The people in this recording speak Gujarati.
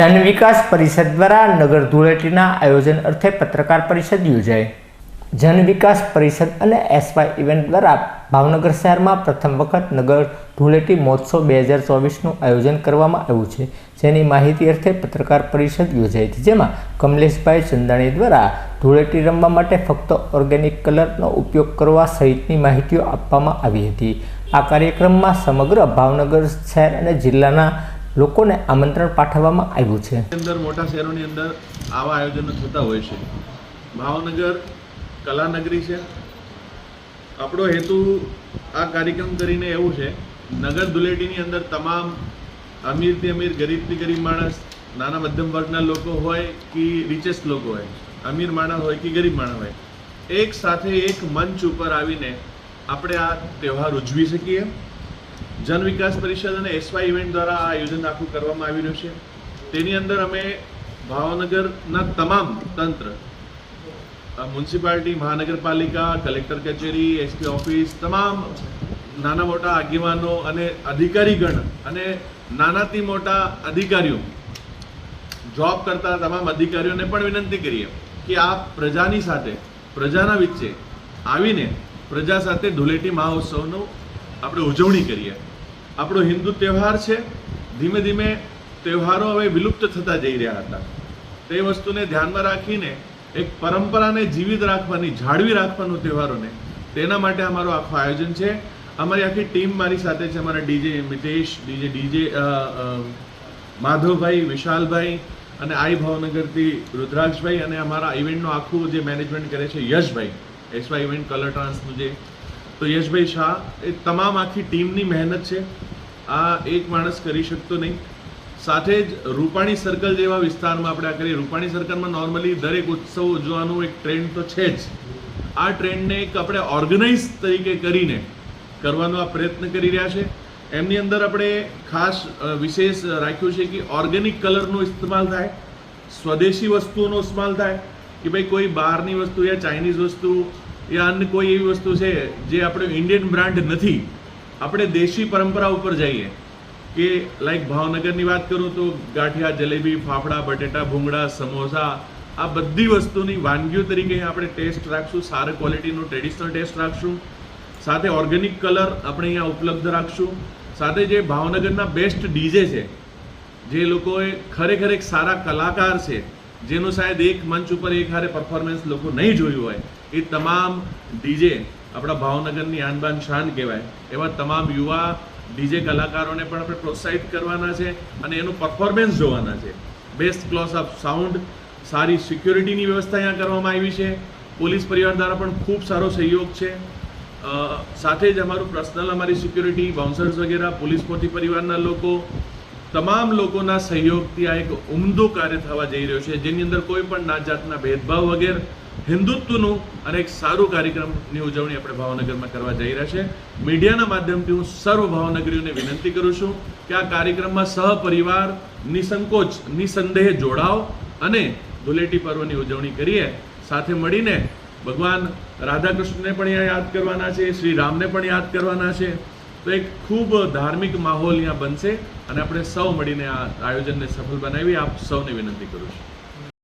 જન વિકાસ પરિષદ દ્વારા નગર ધૂળેટીના આયોજન અર્થે પત્રકાર પરિષદ યોજાઈ. જન વિકાસ પરિષદ અને એસવાય ઇવેન્ટ દ્વારા ભાવનગર શહેરમાં પ્રથમ વખત નગર ધૂળેટી મહોત્સવ બે હજાર ચોવીસનું આયોજન કરવામાં આવ્યું છે. જેની માહિતી અર્થે પત્રકાર પરિષદ યોજાઈ હતી. જેમાં કમલેશભાઈ ચંદાણી દ્વારા ધૂળેટી રમવા માટે ફક્ત ઓર્ગેનિક કલરનો ઉપયોગ કરવા સહિતની માહિતીઓ આપવામાં આવી હતી. આ કાર્યક્રમમાં સમગ્ર ભાવનગર શહેર અને જિલ્લાના લોકોને આમંત્રણ પાઠવવામાં આવ્યું છે. અંદર મોટા શહેરોની અંદર આવા આયોજનો થતા હોય છે. ભાવનગર કલાનગરી છે. આપણો હેતુ આ કાર્યક્રમ કરીને એવું છે, નગર ધુલેટીની અંદર તમામ અમીરથી અમીર ગરીબથી ગરીબ માણસ, નાના મધ્યમ વર્ગના લોકો હોય કે રિચેસ્ટ લોકો હોય, અમીર માણસ હોય કે ગરીબ માણસ હોય, એક સાથે એક મંચ ઉપર આવીને આપણે આ તહેવાર ઉજવી શકીએ. જન વિકાસ પરિષદ અને એસવાય ઇવેન્ટ દ્વારા આ આયોજન આખું કરવામાં આવી રહ્યું છે. તેની અંદર અમે ભાવનગરના તમામ તંત્ર મ્યુનિસિપાલિટી, મહાનગરપાલિકા, કલેક્ટર કચેરી એસપી ઓફિસ, તમામ નાના મોટા આગેવાનો અને અધિકારીગણ અને નાનાથી મોટા અધિકારીઓ જોબ કરતા તમામ અધિકારીઓને પણ વિનંતી કરીએ કે આ પ્રજાની સાથે, પ્રજાના વચ્ચે આવીને પ્રજા સાથે ધૂળેટી મહોત્સવનું આપણે ઉજવણી કરીએ. આપણો હિન્દુ તહેવાર છે, ધીમે ધીમે તહેવારો હવે વિલુપ્ત થતા જઈ રહ્યા હતા. તે વસ્તુને ધ્યાનમાં રાખીને એક પરંપરાને જીવિત રાખવાની, જાળવી રાખવાનું તહેવારોને તેના માટે અમારું આખું આયોજન છે. અમારી આખી ટીમ મારી સાથે છે, અમારા DJ Mitesh, DJ DJ Madhavbhai, Vishalbhai અને આઈ ભાવનગરથી રુદ્રાક્ષભાઈ અને અમારા ઇવેન્ટનું આખું જે મેનેજમેન્ટ કરે છે Yashbhai S Y event, colour ટ્રાન્સનું જે તો યશભાઈ શાહ, એ તમામ આખી ટીમની મહેનત છે. આ એક માણસ કરી શકતો નહીં. સાથે જ રૂપાણી સર્કલ જેવા વિસ્તારમાં આપણે આ કરીએ. રૂપાણી સર્કલમાં નોર્મલી દરેક ઉત્સવ ઉજવવાનું એક ટ્રેન્ડ તો છે જ. આ ટ્રેન્ડને એક આપણે ઓર્ગેનાઇઝ તરીકે કરીને કરવાનો આ પ્રયત્ન કરી રહ્યા છે. એમની અંદર આપણે ખાસ વિશેષ રાખ્યું છે કે ઓર્ગેનિક કલરનો ઇસ્તેમાલ થાય, સ્વદેશી વસ્તુઓનો ઇસ્તેમાલ થાય, કે ભાઈ કોઈ બહારની વસ્તુ યા ચાઇનીઝ વસ્તુ યા અન્ય કોઈ એવી વસ્તુ છે જે આપણે ઇન્ડિયન બ્રાન્ડ નથી. આપણે દેશી પરંપરા ઉપર જઈએ. કે લાઈક ભાવનગરની વાત કરું તો ગાંઠિયા, જલેબી, ફાફડા, બટેટા, ભૂંગળા, સમોસા, આ બધી વસ્તુની વાનગીઓ તરીકે આપણે ટેસ્ટ રાખશું, સારા ક્વોલિટીનું ટ્રેડિશનલ ટેસ્ટ રાખશું. સાથે ઓર્ગેનિક કલર આપણે અહીંયા ઉપલબ્ધ રાખશું. સાથે જે ભાવનગરના બેસ્ટ ડીજે છે, જે લોકોએ ખરેખર એક સારા કલાકાર છે જેનું શાયદ એક મંચ ઉપર એક હારે પરફોર્મન્સ લોકો નહીં જોયું હોય, એ તમામ ડીજે આપણા ભાવનગરની આનબાન શાન કહેવાય, એવા તમામ યુવા ડીજે કલાકારોને પણ આપણે પ્રોત્સાહિત કરવાના છે અને એનું પરફોર્મન્સ જોવાના છે. બેસ્ટ ક્લોસ ઓફ સાઉન્ડ સારી સિક્યોરિટીની વ્યવસ્થા અહીંયા કરવામાં આવી છે. પોલીસ પરિવાર દ્વારા પણ ખૂબ સારો સહયોગ છે. સાથે જ અમારું પર્સનલ અમારી સિક્યોરિટી બાઉન્સર્સ વગેરે, પોલીસ પોતી પરિવારના લોકો તમામ લોકોના સહયોગથી આ એક ઉમદો કાર્ય થવા જઈ રહ્યો છે, જેની અંદર કોઈ પણ નાત જાતના ભેદભાવ વગેરે હિન્દુત્વનું અને એક સારું કાર્યક્રમની ઉજવણી આપણે ભાવનગરમાં કરવા જઈ રહ્યા છે. મીડિયાના માધ્યમથી હું સર્વ ભાવનગરીઓને વિનંતી કરું છું કે આ કાર્યક્રમમાં સહપરિવાર, નિસંકોચ, નિસંદેહ જોડાઓ અને ધૂલેટી પર્વની ઉજવણી કરીએ. સાથે મળીને ભગવાન રાધાકૃષ્ણને પણ યાદ કરવાના છે, શ્રી રામને પણ યાદ કરવાના છે. તો એક ખૂબ ધાર્મિક માહોલ અહીંયા બનશે અને આપણે સૌ મળીને આ આયોજનને સફળ બનાવી. આપ સૌને વિનંતી કરું છું.